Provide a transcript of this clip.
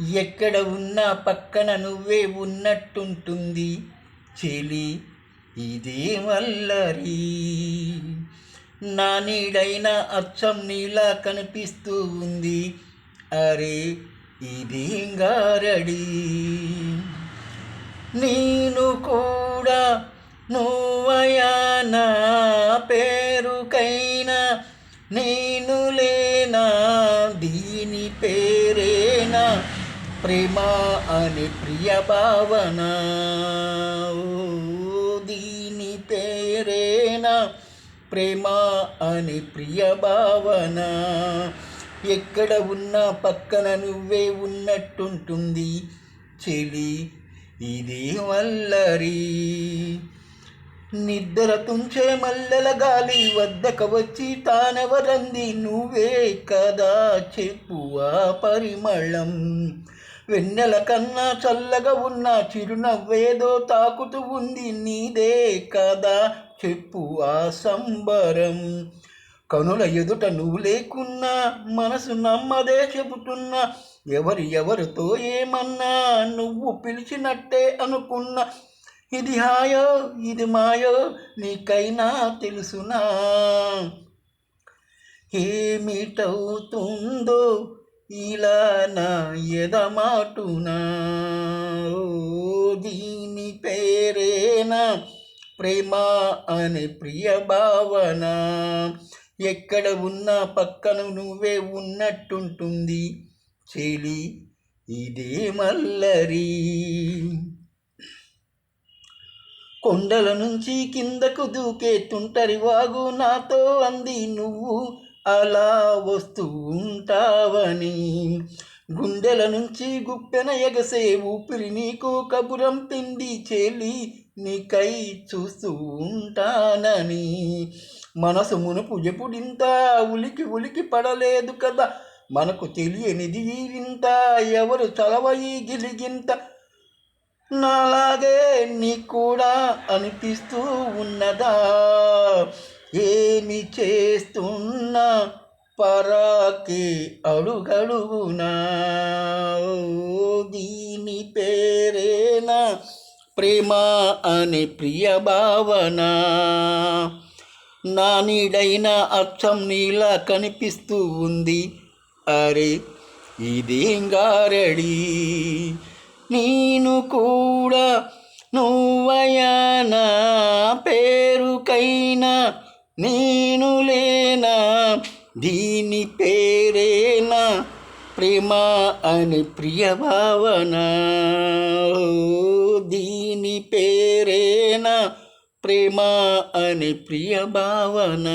ఎక్కడ ఉన్నా పక్కన నువ్వే ఉన్నట్టుంటుంది చెలి. ఇదే వల్లరి నా నీడైన అచ్చం నీలా కనిపిస్తూ ఉంది. అరే ఇదేం గారడి. నేను కూడా నువ్వయా నా పేరుకైనా నేను లేనా దీని పేరే. ప్రేమ అని ప్రియ భావన. ఓ, దీని పేరేనా? ప్రేమ అని ప్రియ భావన. ఎక్కడ ఉన్నా పక్కన నువ్వే ఉన్నట్టుంటుంది చెలి. ఇది వల్లరి నిద్ర తుంచే మల్లెల గాలి వద్దక వచ్చి తానెవరంది? నువ్వే కదా చెప్పు ఆ పరిమళం. వెన్నెల కన్నా చల్లగా ఉన్న చిరునవ్వేదో తాకుతూ ఉంది నీదే కదా చెప్పు ఆ సంబరం. కనుల ఎదుట నువ్వు లేకున్నా మనసు నమ్మదే చెబుతున్నా ఎవరు ఎవరితో ఏమన్నా నువ్వు పిలిచినట్టే అనుకున్నా. ఇది హాయో ఇది మాయో నీకైనా తెలుసునా? ఏమిటవుతుందో ఇలా నా ఎదమాటునా ఓ, దీని పేరేనా? ప్రేమ అనే ప్రియ భావన? ఎక్కడ ఉన్నా పక్కన నువ్వే ఉన్నట్టుంటుంది. చెలి ఇదే మల్లరి. కొండల నుంచి కిందకు దూకే తుంటరి వాగు నాతో అంది నువ్వు. అలా వస్తూ ఉంటావని. గుండెల నుంచి గుప్పెన ఎగసే ఊపిరి నీకు కబురం పిండి చెలి నీకై చూస్తూ ఉంటానని. మనసు మునుపు ఎప్పుడింత ఉలికి ఉలికి పడలేదు కదా. మనకు తెలియనిది వింత ఎవరు చలవయి గిలిగింత. నాలాగే నీ కూడా అనిపిస్తూ ఉన్నదా? ఏమి చేస్తున్నా పరాకి అడుగడుగునా? దీని పేరేనా ప్రేమ అనే ప్రియ భావన. నా నీడైన అచ్చం నీలా కనిపిస్తూ ఉంది. అరే ఇదేం గారడి? నేను కూడా నువ్వయానా పేరుకైనా నేను లేనా? దీని పేరేనా? ప్రేమ అని ప్రియ భావన దీని పేరేనా? ప్రేమ అని ప్రియ భావన